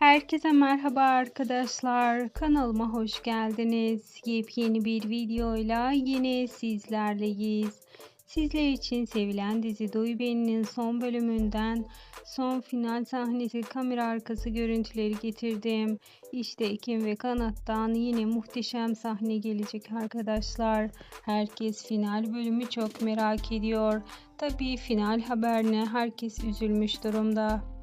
Herkese merhaba arkadaşlar. Kanalıma hoş geldiniz. Yepyeni bir videoyla yine sizlerleyiz. Sizler için sevilen dizi Duy Beni'nin son bölümünden son final sahnesi kamera arkası görüntüleri getirdim. İşte Ekim ve Kanat'tan yine muhteşem sahne gelecek arkadaşlar. Herkes final bölümü çok merak ediyor. Tabii final haberine herkes üzülmüş durumda.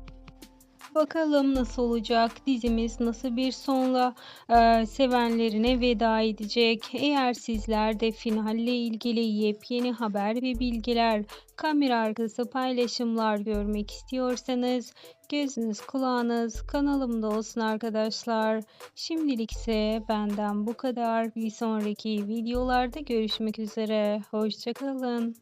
Bakalım nasıl olacak? Dizimiz nasıl bir sonla e, sevenlerine veda edecek? Eğer sizler de finalle ilgili yepyeni haber ve bilgiler, kamera arkası paylaşımlar görmek istiyorsanız gözünüz kulağınız kanalımda olsun arkadaşlar. Şimdilik ise benden bu kadar. Bir sonraki videolarda görüşmek üzere. Hoşçakalın.